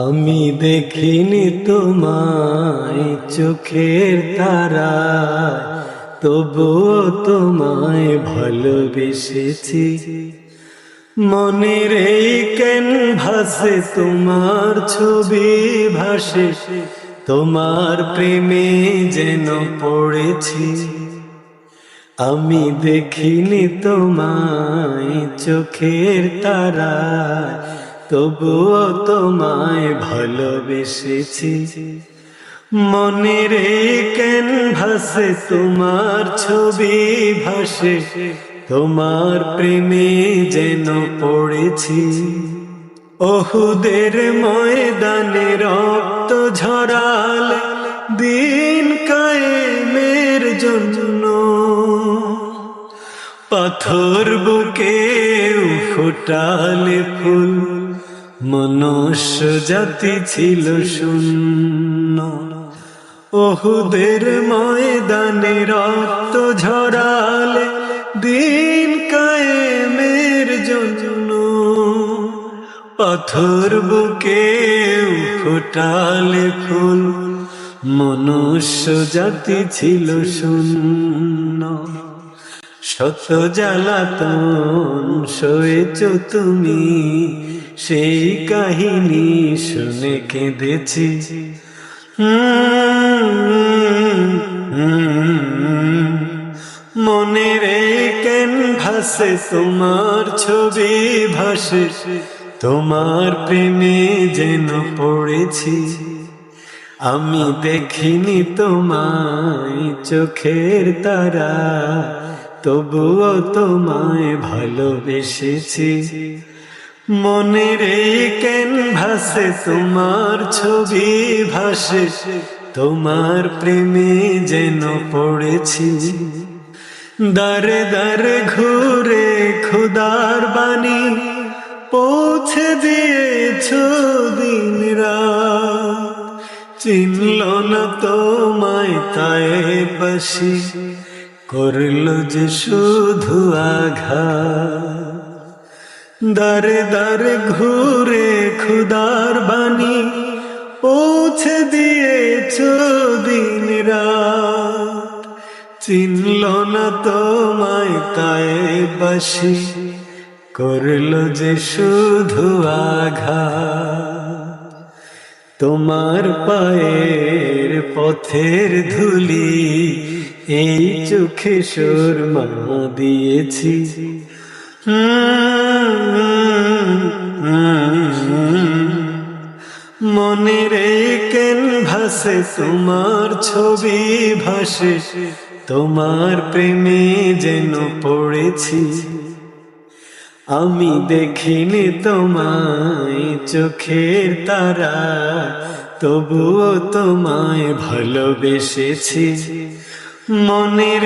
আমি দেখিনি তোমায় চোখের তারা তবুও তোমায় ভালোবেসেছি। মনের এই কেন ভাসে তোমার ছবি ভাসে, তোমার প্রেমে যেন পড়েছি। আমি দেখিনি তোমায় চোখের তারা তবুও তোমায় ভালোবেসেছি। মনের ক্যানভাসে তোমার ছবি ভাসে, তোমার প্রেমে যেন পড়েছি। ওহুদের ময়দানে রক্ত ঝরাল দিন কায়েমের জন্য। পাথর বুকে ফোটালে ফুল মনুষ্য জাতি ছিল শূন্য। ওহুদের ময়দানে রক্ত ঝরালে দিন কায়েমের জন্য। পাথর বুকে ফোটালে ফুল, মনুষ্য জাতি ছিল শূন্য। শত জ্বালাতন সয়েছ তুমি সেই কাহিনী শুনে কেঁদেছি। মনের ভাসে তোমার ছবি ভাসে, তোমার প্রেমে যেন পড়েছি। আমি দেখিনি তোমায় চোখের তারা, তবুও তোমায় ভালোবেসেছি। মনের কেন ভাসে তোমার ছবি ভাসে, তোমার প্রেমে যেন পড়েছি। দারে দারে ঘুরে খুদার বাণী পৌঁছে দিয়েছ দিন চিনল না তোমায় তাই বসি করল যে শুধু আঘাত। দারে দারে ঘুরে খুদার বাণী পৌঁছে দিয়েছ দিন রাত চিনল না তোমায় তাই বাসি করল যে শুধু আঘাত তোমার পায়ের পথের ধুলি, এই চোখে সুরমা দিয়েছি। কেন ভাসে তোমার ছবি ভাসে, তোমার প্রেমে যেন পড়েছি। আমি দেখিনি তোমায় চোখের তারা, তবুও তোমায় ভালোবেসেছি। মনের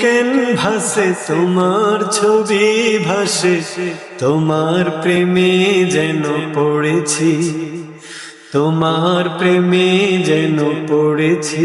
কেন ভাসে তোমার ছবি ভাসে, তোমার প্রেমে যেন পড়েছি। তোমার প্রেমে যেন পড়েছি।